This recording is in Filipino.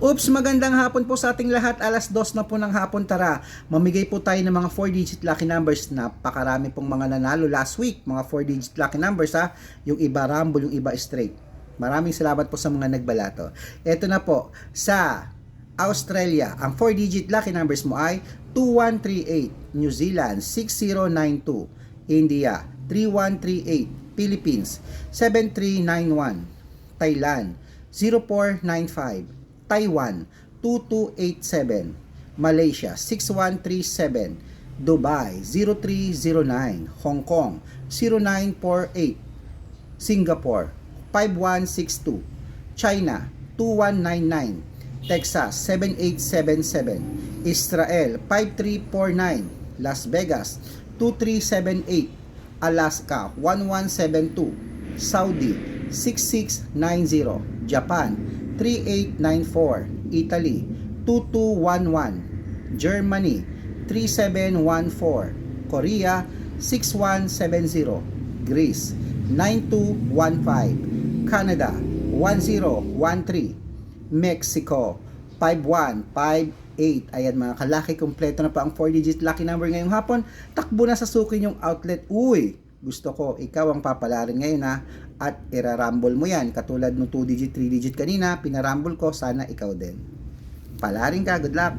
Oops, magandang hapon po sa ating lahat. Alas dos na po ng hapon. Tara, mamigay po tayo ng mga 4-digit lucky numbers. Napakarami pong mga nanalo last week. Mga 4-digit lucky numbers ha. Yung iba rumble, yung iba straight. Maraming salamat po sa mga nagbalato. Ito na po, sa Australia, ang 4-digit lucky numbers mo ay 2138, New Zealand 6092, India 3138, Philippines 7391, Thailand 0495, Taiwan 2287, Malaysia 6137, Dubai 0309, Hong Kong 0948, Singapore 5162, China 2199, Texas 7877, Israel 5349, Las Vegas 2378, Alaska 1172, Saudi 6690, Japan 3894, Italy 2211, Germany 3714, Korea 6170, Greece 9215, Canada 1013, Mexico 5158. Ayan mga kalaki, kompleto na pa ang 4-digit lucky number ngayong hapon. Takbo na sa sukin yung outlet. Uy, gusto ko, ikaw ang papalarin ngayon ha. At irarumble mo yan. Katulad ng 2-digit, 3-digit kanina, pinarumble ko, sana ikaw din. Palarin ka, good luck!